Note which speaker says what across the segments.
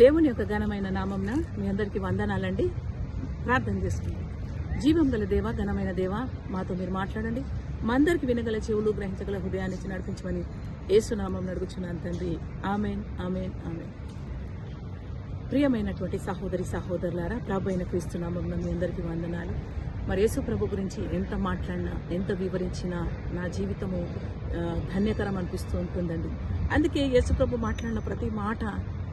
Speaker 1: దేవుని యొక్క ఘనమైన నామంన మీ అందరికీ వందనాలండి. ప్రార్థన చేసుకుందాం. జీవం గల దేవ ఘనమైన దేవ మాతో మీరు మాట్లాడండి. మా అందరికి వినగల చెవులు గ్రహించగల హృదయాన్ని నడిపించమని ఏసునామం నడుగుచున్నాను తండ్రి. Amen amen amen. ప్రియమైనటువంటి సహోదరి సహోదరులారా ప్రభు అయిన క్రీస్తునామం మీ అందరికీ వందనాలు. మరి యేసు ప్రభు గురించి ఎంత మాట్లాడినా ఎంత వివరించినా నా జీవితము ధన్యకరం అనిపిస్తూ ఉంటుందండి. అందుకే యేసు ప్రభు మాట్లాడిన ప్రతి మాట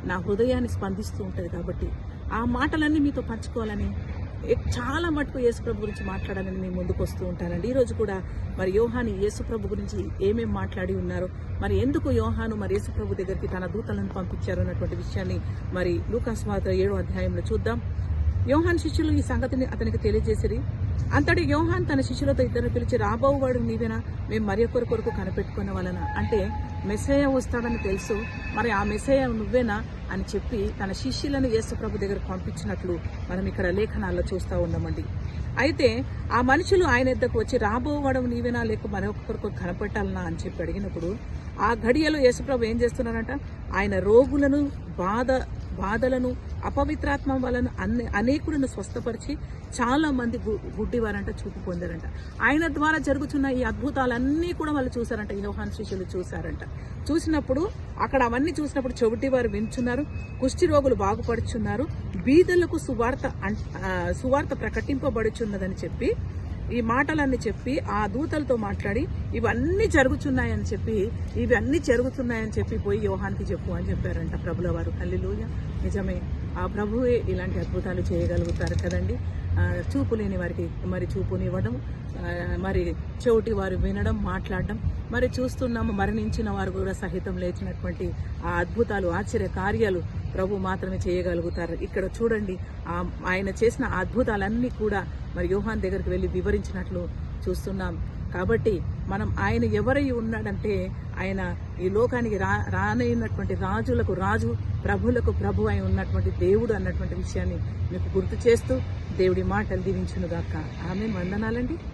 Speaker 1: నా హృదయాన్ని స్పందిస్తూ ఉంటుంది కాబట్టి ఆ మాటలన్నీ మీతో పంచుకోవాలని చాలా మటుకు యేసుప్రభు గురించి మాట్లాడాలని నేను ముందుకు వస్తూ ఉంటానండి. ఈరోజు కూడా మరి యోహాని యేసుప్రభు గురించి ఏమేం మాట్లాడి ఉన్నారో మరి ఎందుకు యోహాను మరి యేసుప్రభు దగ్గరికి తన దూతలను పంపించారు అన్నటువంటి విషయాన్ని మరి లూకాస్ మాత్ర ఏడో అధ్యాయంలో చూద్దాం. యోహాన్ శిష్యులు ఈ సంగతిని అతనికి తెలియజేసిరి. అంతటి యోహాన్ తన శిష్యులతో ఇద్దరు పిలిచి రాబోవాడు నీవేనా? మేము మరి ఒకరి కొరకు కనిపెట్టుకున్న వలన అంటే మెసేయ వస్తాడని తెలుసు మరి ఆ మెసేయ నువ్వేనా? అని చెప్పి తన శిష్యులను యేసు ప్రభు దగ్గర పంపించినట్లు మనం ఇక్కడ లేఖనాల్లో చూస్తూ ఉన్నామండి. అయితే ఆ మనుషులు ఆయన ఎద్దకు వచ్చి రాబోవడం నీవేనా? లేక మరొకరికి కనపెట్టాలనా? అని చెప్పి అడిగినప్పుడు ఆ ఘడియలో యేసుప్రభు ఏం చేస్తున్నారంట? ఆయన రోగులను బాధ బాధలను అపవిత్రాత్మ వలన అన్ని అనేకులను స్వస్థపరిచి చాలా మంది గు- గుడ్డివారంట చూపు పొందారంట. ఆయన ద్వారా జరుగుతున్న ఈ అద్భుతాలన్నీ కూడా వాళ్ళు చూసారంట యోహాన్ శిష్యులు చూసారంట చూసినప్పుడు అక్కడ అవన్నీ చూసినప్పుడు చెవిటి వారు వింటున్నారు కుష్టి రోగులు బాగుపడుచున్నారు బీదలకు సువార్త అన్- సువార్త ప్రకటింపబడుచున్నదని చెప్పి ఈ మాటలన్నీ చెప్పి ఆ దూతలతో మాట్లాడి ఇవన్నీ జరుగుతున్నాయని చెప్పి ఇవన్నీ జరుగుతున్నాయని చెప్పి పోయి యోహానికి చెప్పు అని చెప్పారంట ప్రభుల వారు నిజమే. ఆ ప్రభువే ఇలాంటి అద్భుతాలు చేయగలుగుతారు కదండి. చూపు లేని వారికి మరి చూపునివ్వడం మరి చెవిటి వారు వినడం మాట్లాడడం మరి చూస్తున్నాము మరణించిన వారు కూడా సహితం లేచినటువంటి ఆ అద్భుతాలు ఆశ్చర్య కార్యాలు ప్రభు మాత్రమే చేయగలుగుతారు. ఇక్కడ చూడండి ఆయన చేసిన అద్భుతాలన్నీ కూడా మరి యోహాన్ దగ్గరికి వెళ్ళి వివరించినట్లు చూస్తున్నాం. కాబట్టి మనం ఆయన ఎవరై ఉన్నాడంటే ఆయన ఈ లోకానికి రా రానైనటువంటి రాజులకు రాజు ప్రభులకు ప్రభు అయి ఉన్నటువంటి దేవుడు అన్నటువంటి విషయాన్ని మీకు గుర్తు చేస్తూ దేవుడి మాటలు దీవించునుగాక. ఆమె వందనాలండి.